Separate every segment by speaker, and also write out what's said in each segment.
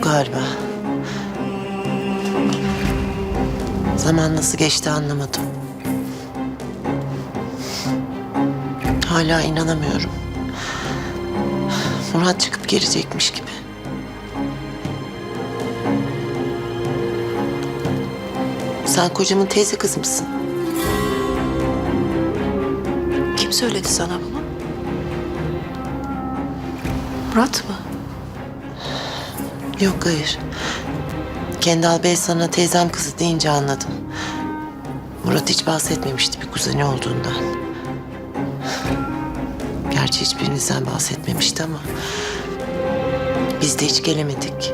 Speaker 1: galiba. Zaman nasıl geçti anlamadım. Hala inanamıyorum. Murat çıkıp gelecekmiş gibi. Sen kocamın teyze kızı mısın?
Speaker 2: Kim söyledi sana bunu? Murat mı?
Speaker 1: Yok hayır. Kendal Bey sana teyzem kızı deyince anladım. Murat hiç bahsetmemişti bir kuzeni olduğundan. Gerçi hiçbirinizden bahsetmemişti ama... ...biz de hiç gelemedik.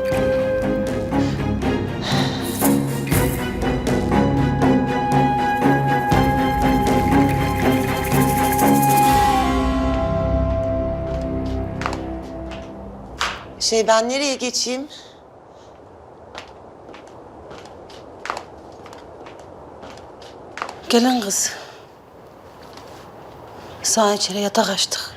Speaker 1: Şey ben nereye geçeyim?
Speaker 2: Gelin kız. Sağ içeri yatak açtık.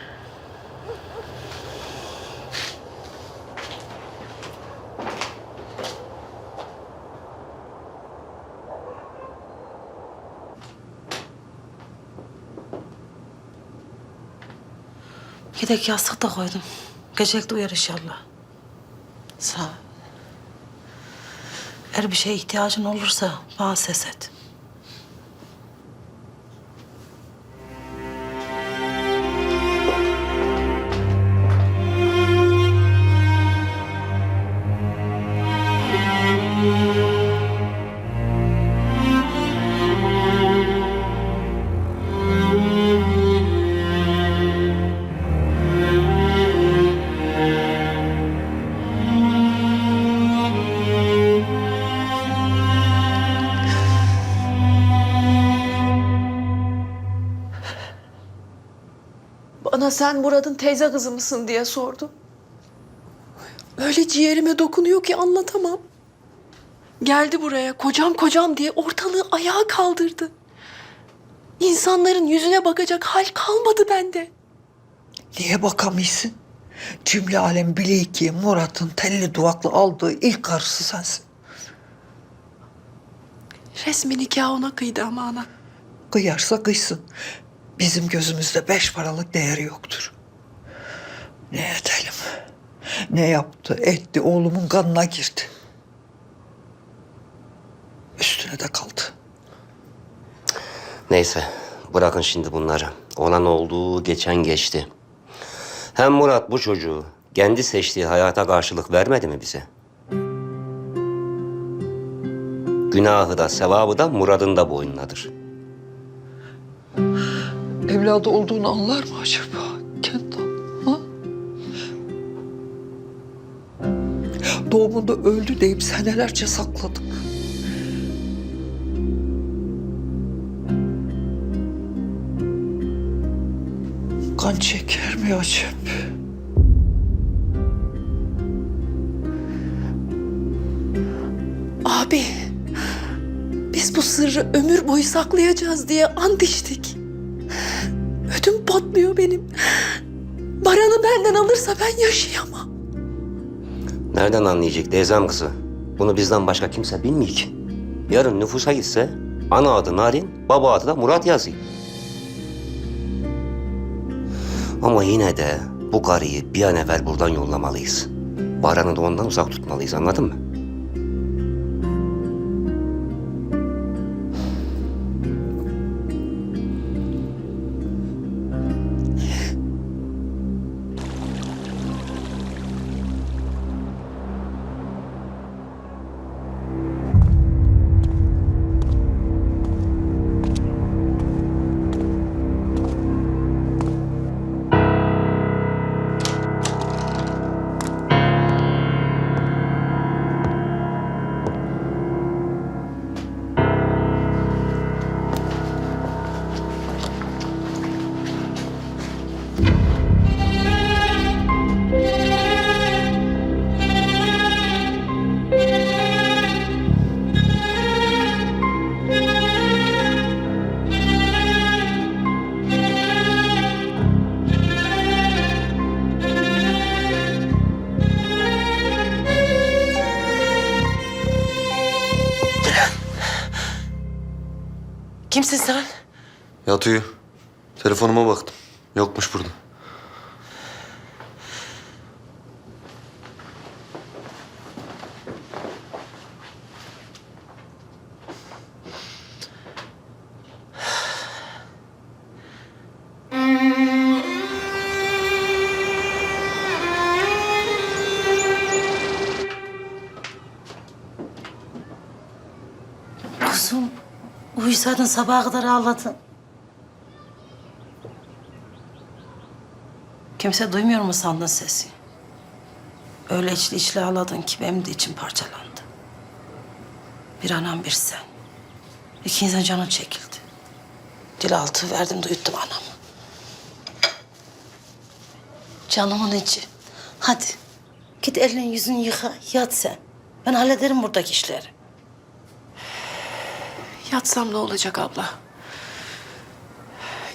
Speaker 2: Yedek yastık da koydum. Gecelik de uyar inşallah.
Speaker 1: Sağ ol.
Speaker 2: Eğer bir şeye ihtiyacın olursa bana ses et.
Speaker 3: Bana sen Murat'ın teyze kızı mısın diye sordu. Öyle ciğerime dokunuyor ki anlatamam. Geldi buraya kocam kocam diye ortalığı ayağa kaldırdı. İnsanların yüzüne bakacak hal kalmadı bende.
Speaker 4: Niye bakamıyorsun? Cümle alem biliyor ki Murat'ın telli duvaklı aldığı ilk karısı sensin.
Speaker 3: Resmi nikah ona kıydı ama ana.
Speaker 4: Kıyarsa kıysın. Bizim gözümüzde beş paralık değeri yoktur. Ne edelim? Ne yaptı, etti, oğlumun kanına girdi. Üstüne de kaldı.
Speaker 5: Neyse bırakın şimdi bunları. Olan oldu, geçen geçti. Hem Murat bu çocuğu kendi seçtiği hayata karşılık vermedi mi bize? Günahı da sevabı da Murad'ın da boynunadır.
Speaker 4: Evladı olduğunu anlar mı acaba Kendal? Ha? Doğumunda öldü deyip senelerce sakladık. Kan çeker mi acaba?
Speaker 3: Abi biz bu sırrı ömür boyu saklayacağız diye ant içtik. Patlıyor benim. Baran'ı benden alırsa ben yaşayamam.
Speaker 5: Nereden anlayacak teyzem kızı? Bunu bizden başka kimse bilmiyor ki. Yarın nüfusa gitse ana adı Narin, baba adı da Murat yazıyor. Ama yine de bu karıyı bir an evvel buradan yollamalıyız. Baran'ı da ondan uzak tutmalıyız anladın mı?
Speaker 1: Kimsin sen?
Speaker 6: Yat uyu. Telefonuma baktım. Yokmuş burada.
Speaker 2: Kuzum uyusaydın sabaha kadar ağladın. Kimse duymuyor mu sandın sesi? Öyle içli içli ağladın ki benim de içim parçalandı. Bir anam bir sen. İkinizden canın çekildi. Dil altı verdim de uyuttum anamı. Canımın içi. Hadi git elini yüzünü yıka yat sen. Ben hallederim buradaki işleri.
Speaker 3: Yatsam ne olacak abla?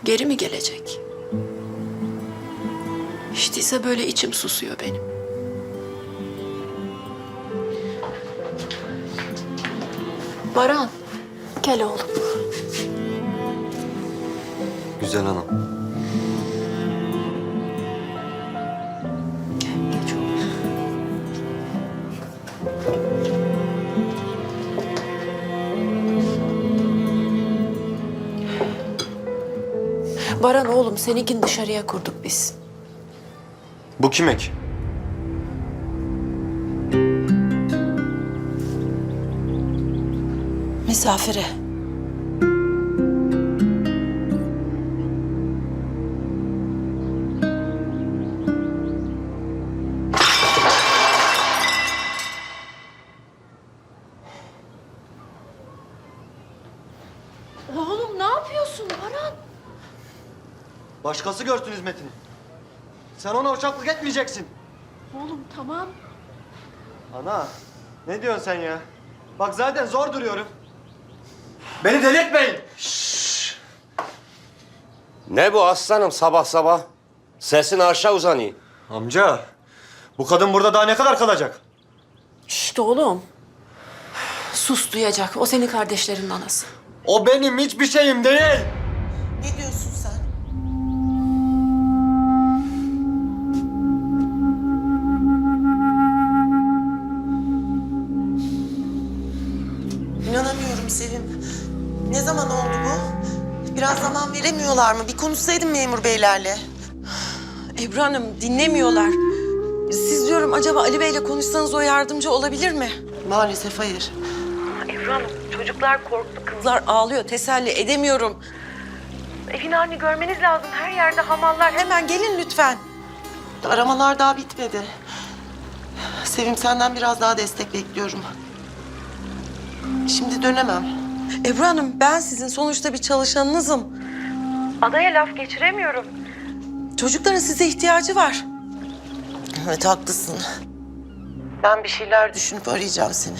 Speaker 3: Geri mi gelecek? Hiç değilse böyle içim susuyor benim. Baran, gel oğlum.
Speaker 6: Güzel anam.
Speaker 3: Baran oğlum seninkini dışarıya kurduk biz.
Speaker 6: Bu kimek?
Speaker 2: Misafire.
Speaker 3: Oğlum ne yapıyorsun Baran?
Speaker 7: Başkası görsün hizmetini. Sen ona uçaklık etmeyeceksin.
Speaker 3: Oğlum tamam.
Speaker 7: Ana, ne diyorsun sen ya? Bak zaten zor duruyorum. Beni deli etmeyin.
Speaker 5: Ne bu aslanım sabah sabah? Sesin aşağı uzanıyor.
Speaker 7: Amca, bu kadın burada daha ne kadar kalacak?
Speaker 3: Şşt oğlum. Sus duyacak. O senin kardeşlerinin anası.
Speaker 7: O benim hiçbir şeyim değil.
Speaker 1: Ne diyorsun Sevim. Ne zaman oldu bu? Biraz zaman veremiyorlar mı? Bir konuşsaydın memur beylerle.
Speaker 8: Ebru Hanım dinlemiyorlar. Siz diyorum acaba Ali Bey'le konuşsanız o yardımcı olabilir mi?
Speaker 1: Maalesef hayır.
Speaker 8: Ebru Hanım çocuklar korktu, kızlar ağlıyor, teselli edemiyorum. Evin halini görmeniz lazım. Her yerde hamallar. Hemen gelin lütfen.
Speaker 1: Aramalar daha bitmedi. Sevim senden biraz daha destek bekliyorum. Şimdi dönemem.
Speaker 8: Ebru Hanım ben sizin sonuçta bir çalışanınızım. Adaya laf geçiremiyorum. Çocukların size ihtiyacı var.
Speaker 1: Evet haklısın. Ben bir şeyler düşünüp arayacağım seni.